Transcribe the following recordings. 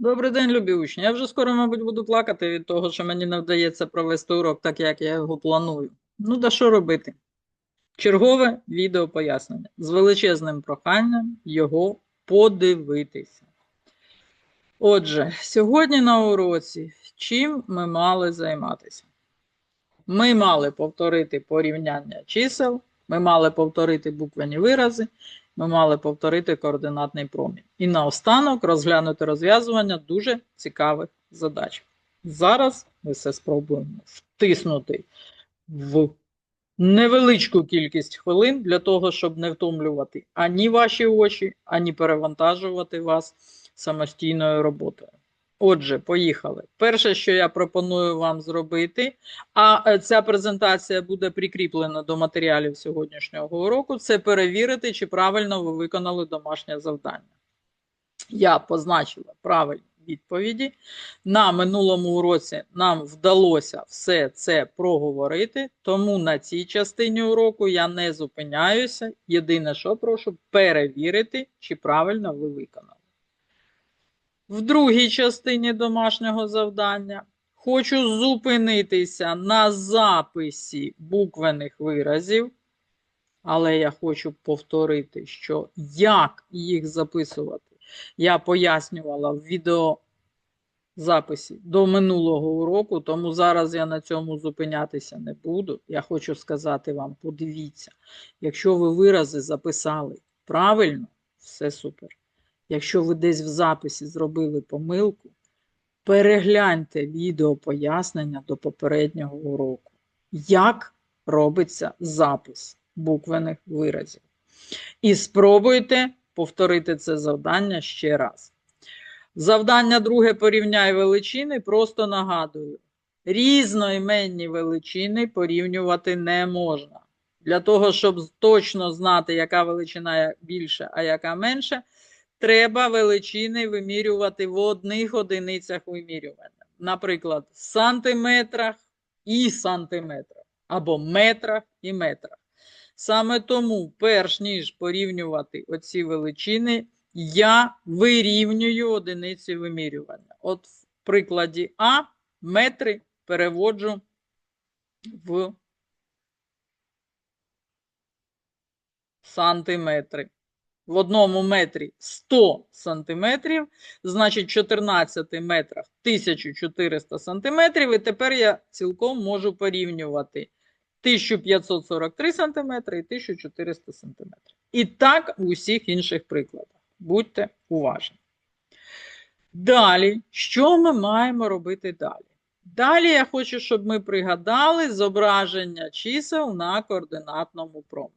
Добрий день, любі учні. Я вже скоро, мабуть, буду плакати від того, що мені не вдається провести урок так, як я його планую. Ну, да що робити? Чергове відео пояснення з величезним проханням його подивитися. Отже, сьогодні на уроці чим ми мали займатися? Ми мали повторити порівняння чисел, ми мали повторити буквені вирази, ми мали повторити координатний промінь. І наостанок розглянути розв'язування дуже цікавих задач. Зараз ми все спробуємо втиснути в невеличку кількість хвилин для того, щоб не втомлювати ані ваші очі, ані перевантажувати вас самостійною роботою. Отже, поїхали. Перше, що я пропоную вам зробити, а е, ця презентація буде прикріплена до матеріалів сьогоднішнього уроку, це перевірити, чи правильно ви виконали домашнє завдання. Я позначила правильні відповіді. На минулому уроці нам вдалося все це проговорити, тому на цій частині уроку я не зупиняюся. Єдине, що прошу перевірити, чи правильно ви виконали. В другій частині домашнього завдання хочу зупинитися на записі буквених виразів, але я хочу повторити, що як їх записувати, я пояснювала в відеозаписі до минулого уроку, тому зараз я на цьому зупинятися не буду. Я хочу сказати вам: подивіться, якщо ви вирази записали правильно, все супер. Якщо ви десь в записі зробили помилку, перегляньте відео пояснення до попереднього уроку. Як робиться запис буквених виразів. І спробуйте повторити це завдання ще раз. Завдання друге порівняй величини, просто нагадую: різноіменні величини порівнювати не можна. Для того, щоб точно знати, яка величина більша, а яка менша, треба величини вимірювати в одних одиницях вимірювання. Наприклад, в сантиметрах і сантиметрах, або метрах і метрах. Саме тому, перш ніж порівнювати оці величини, я вирівнюю одиниці вимірювання. От в прикладі А метри переводжу в сантиметри в одному метрі 100 сантиметрів, значить, в 14 метрах 1400 сантиметрів, і тепер я цілком можу порівнювати 1543 сантиметри і 1400 сантиметрів. І так в усіх інших прикладах. Будьте уважні. Далі, що ми маємо робити далі? Далі я хочу, щоб ми пригадали зображення чисел на координатному промені.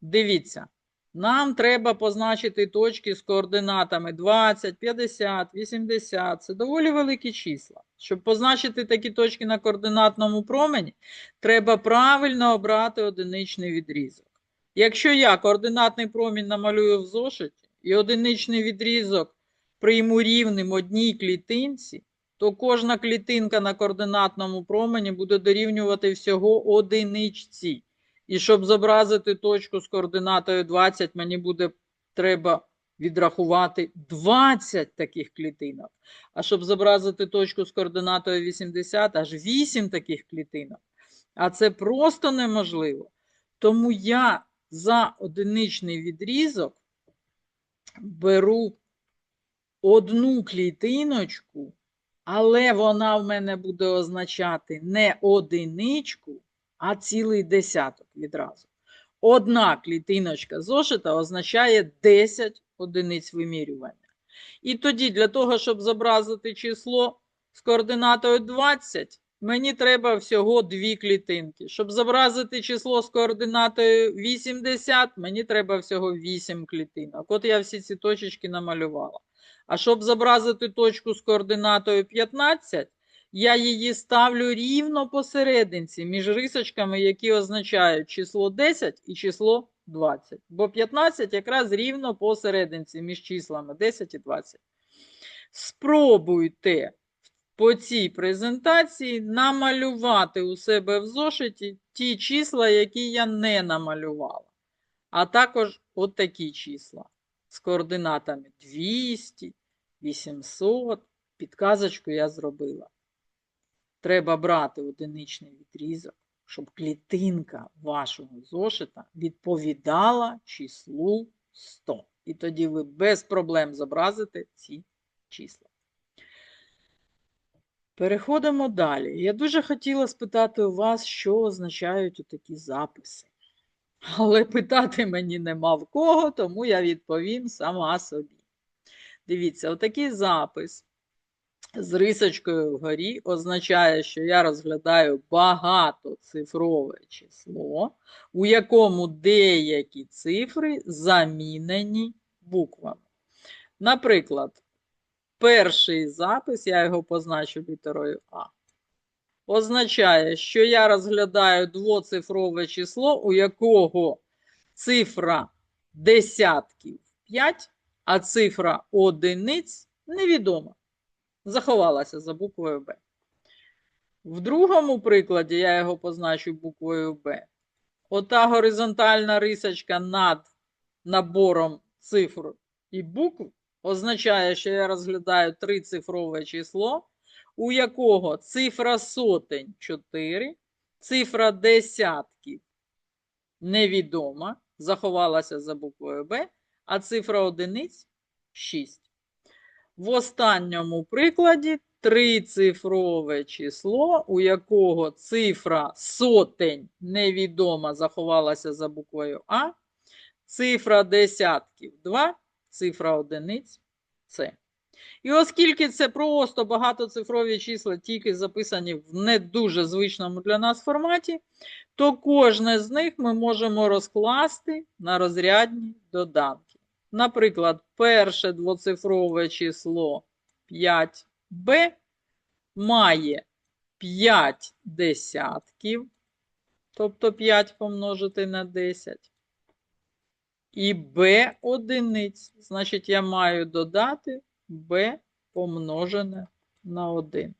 Дивіться. Нам треба позначити точки з координатами 20, 50, 80. Це доволі великі числа. Щоб позначити такі точки на координатному промені, треба правильно обрати одиничний відрізок. Якщо я координатний промінь намалюю в зошиті і одиничний відрізок прийму рівним одній клітинці, то кожна клітинка на координатному промені буде дорівнювати всього одиничці. І щоб зобразити точку з координатою 20, мені буде треба відрахувати 20 таких клітинок. А щоб зобразити точку з координатою 80, аж 8 таких клітинок. А це просто неможливо. Тому я за одиничний відрізок беру одну клітиночку, але вона в мене буде означати не одиничку а цілий десяток відразу. Одна клітиночка зошита означає 10 одиниць вимірювання. І тоді, для того, щоб зобразити число з координатою 20, мені треба всього дві клітинки. Щоб зобразити число з координатою 80, мені треба всього 8 клітинок. От я всі ці точечки намалювала. А щоб зобразити точку з координатою 15, я її ставлю рівно посерединці між рисочками, які означають число 10 і число 20. Бо 15 якраз рівно посерединці між числами 10 і 20. Спробуйте по цій презентації намалювати у себе в зошиті ті числа, які я не намалювала. А також от такі числа з координатами 200, 800. Підказочку я зробила. Треба брати одиничний відрізок, щоб клітинка вашого зошита відповідала числу 100. І тоді ви без проблем зобразите ці числа. Переходимо далі. Я дуже хотіла спитати у вас, що означають такі записи. Але питати мені нема в кого, тому я відповім сама собі. Дивіться, отакий запис з рисочкою вгорі означає, що я розглядаю багатоцифрове число, у якому деякі цифри замінені буквами. Наприклад, перший запис, я його позначу літерою А, означає, що я розглядаю двоцифрове число, у якого цифра десятків 5, а цифра одиниць невідома. Заховалася за буквою Б. В другому прикладі я його позначу буквою Б. Ота горизонтальна рисочка над набором цифр і букв означає, що я розглядаю трицифрове число, у якого цифра сотень 4, цифра десятків невідома, заховалася за буквою Б, а цифра одиниць 6. В останньому прикладі трицифрове число, у якого цифра сотень невідома заховалася за буквою А, цифра десятків 2, цифра одиниць С. І оскільки це просто багатоцифрові числа, тільки записані в не дуже звичному для нас форматі, то кожне з них ми можемо розкласти на розрядні доданки. Наприклад, перше двоцифрове число 5b має 5 десятків, тобто 5 помножити на 10. І b одиниць, значить, я маю додати b помножене на 1.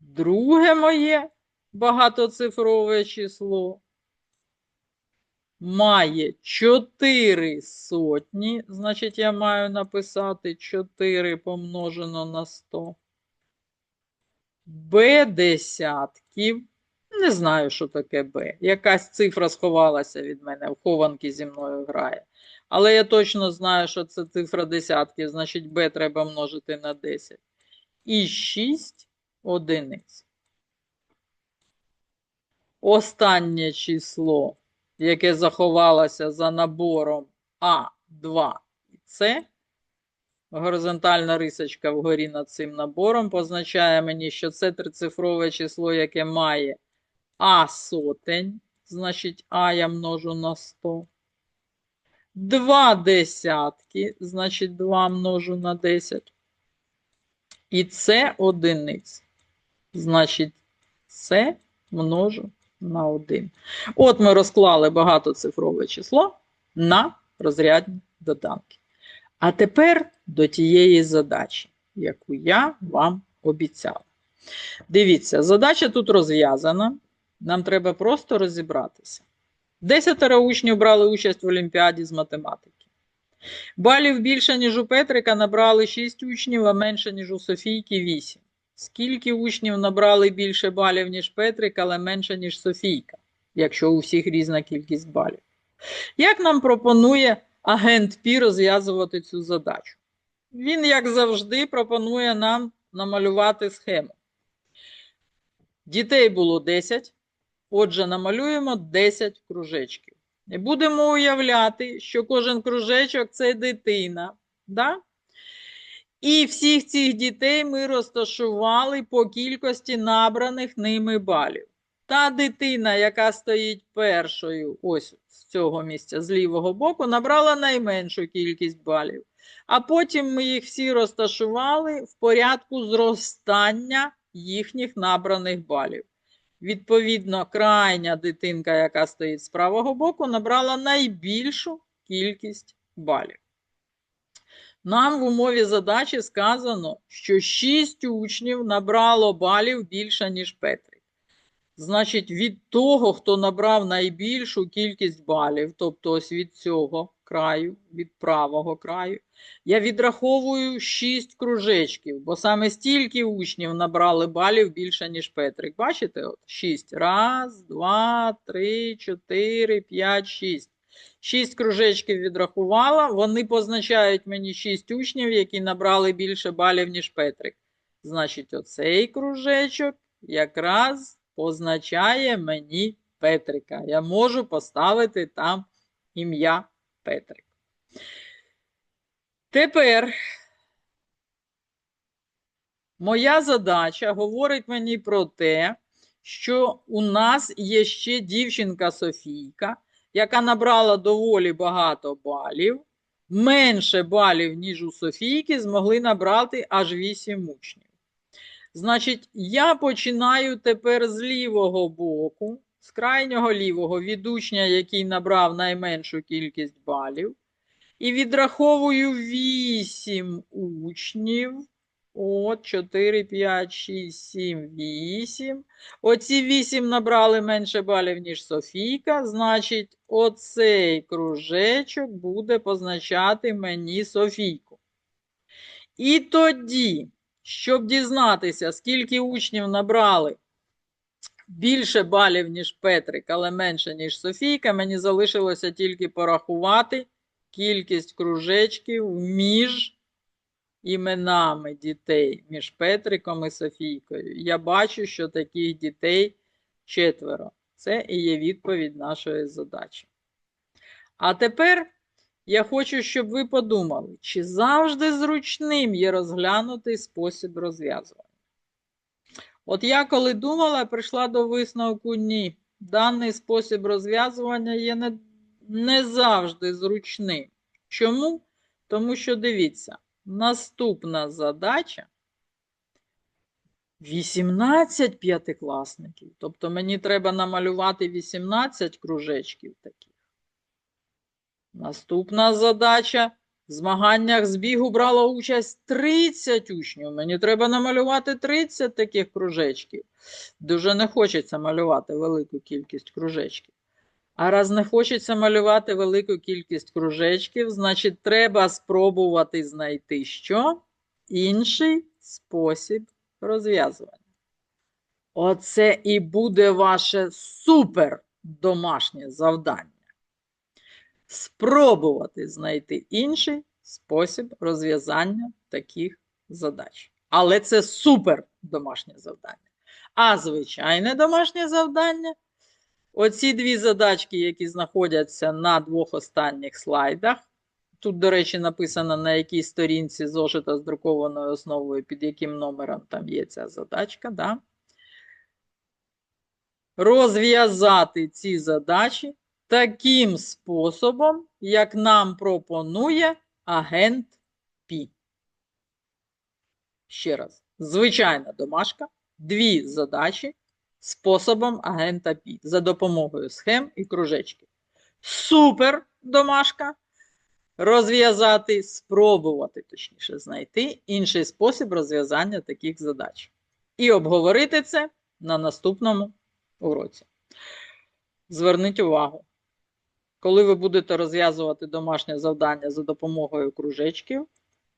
Друге моє багатоцифрове число має 4 сотні, значить, я маю написати 4 помножено на 100. Б десятків. Не знаю, що таке Б. Якась цифра сховалася від мене, в хованки зі мною грає. Але я точно знаю, що це цифра десятків, значить Б треба множити на 10. І 6 одиниць. Останнє число яке заховалося за набором А, 2 і С. Горизонтальна рисочка вгорі над цим набором позначає мені, що це трицифрове число, яке має А сотень, значить А я множу на 100. Два десятки, значить 2 множу на 10. І це одиниць. Значить, це множу на 1. От ми розклали багатоцифрове число на розрядні доданки. А тепер до тієї задачі, яку я вам обіцяла. Дивіться, задача тут розв'язана. Нам треба просто розібратися. Десятеро учнів брали участь в Олімпіаді з математики. Балів більше, ніж у Петрика, набрали 6 учнів, а менше, ніж у Софійки 8. Скільки учнів набрали більше балів, ніж Петрик, але менше, ніж Софійка, якщо у всіх різна кількість балів? Як нам пропонує агент Пі розв'язувати цю задачу? Він, як завжди, пропонує нам намалювати схему. Дітей було 10. Отже, намалюємо 10 кружечків. І будемо уявляти, що кожен кружечок це дитина. Да? І всіх цих дітей ми розташували по кількості набраних ними балів. Та дитина, яка стоїть першою, ось з цього місця, з лівого боку, набрала найменшу кількість балів. А потім ми їх всі розташували в порядку зростання їхніх набраних балів. Відповідно, крайня дитинка, яка стоїть з правого боку, набрала найбільшу кількість балів. Нам в умові задачі сказано, що 6 учнів набрало балів більше, ніж Петрик. Значить, від того, хто набрав найбільшу кількість балів, тобто ось від цього краю, від правого краю, я відраховую 6 кружечків, бо саме стільки учнів набрали балів більше, ніж Петрик. Бачите? От 6. Раз, два, три, чотири, п'ять, шість. Шість кружечків відрахувала. Вони позначають мені 6 учнів, які набрали більше балів, ніж Петрик. Значить, оцей кружечок якраз позначає мені Петрика. Я можу поставити там ім'я Петрик. Тепер моя задача говорить мені про те, що у нас є ще дівчинка Софійка, яка набрала доволі багато балів. Менше балів, ніж у Софійки, змогли набрати аж 8 учнів. Значить, я починаю тепер з лівого боку, з крайнього лівого від учня, який набрав найменшу кількість балів. І відраховую 8 учнів. От, 4, 5, 6, 7, 8. Оці 8 набрали менше балів, ніж Софійка. Значить, оцей кружечок буде позначати мені Софійку. І тоді, щоб дізнатися, скільки учнів набрали більше балів, ніж Петрик, але менше, ніж Софійка, мені залишилося тільки порахувати кількість кружечків між іменами дітей, між Петриком і Софійкою. Я бачу, що таких дітей четверо. Це і є відповідь нашої задачі. А тепер я хочу, щоб ви подумали, чи завжди зручним є розглянутий спосіб розв'язування. От я коли думала, прийшла до висновку ні. Даний спосіб розв'язування є не, не завжди зручним. Чому? Тому що дивіться, наступна задача 18 п'ятикласників. Тобто мені треба намалювати 18 кружечків таких. Наступна задача. В змаганнях з бігу брало участь 30 учнів. Мені треба намалювати 30 таких кружечків. Дуже не хочеться малювати велику кількість кружечків. А раз не хочеться малювати велику кількість кружечків, значить, треба спробувати знайти що? Інший спосіб розв'язування. Оце і буде ваше супер домашнє завдання. Спробувати знайти інший спосіб розв'язання таких задач. Але це супер домашнє завдання. А звичайне домашнє завдання оці дві задачки, які знаходяться на двох останніх слайдах. Тут, до речі, написано, на якій сторінці зошита з друкованою основою, під яким номером там є ця задачка. Да? Розв'язати ці задачі таким способом, як нам пропонує агент Пі. Ще раз, звичайна домашка, дві задачі способом агента Пі за допомогою схем і кружечків. Супер домашка. Розв'язати, спробувати, точніше, знайти інший спосіб розв'язання таких задач. І обговорити це на наступному уроці. Зверніть увагу. Коли ви будете розв'язувати домашнє завдання за допомогою кружечків,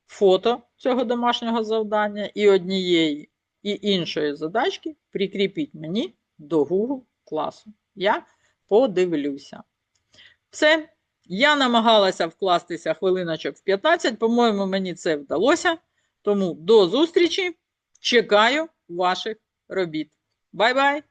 фото цього домашнього завдання і однієї і іншої задачки прикріпіть мені до Google класу. Я подивлюся. Все. Я намагалася вкластися хвилиночок в 15, по-моєму, мені це вдалося. Тому до зустрічі. Чекаю ваших робіт. Бай-бай!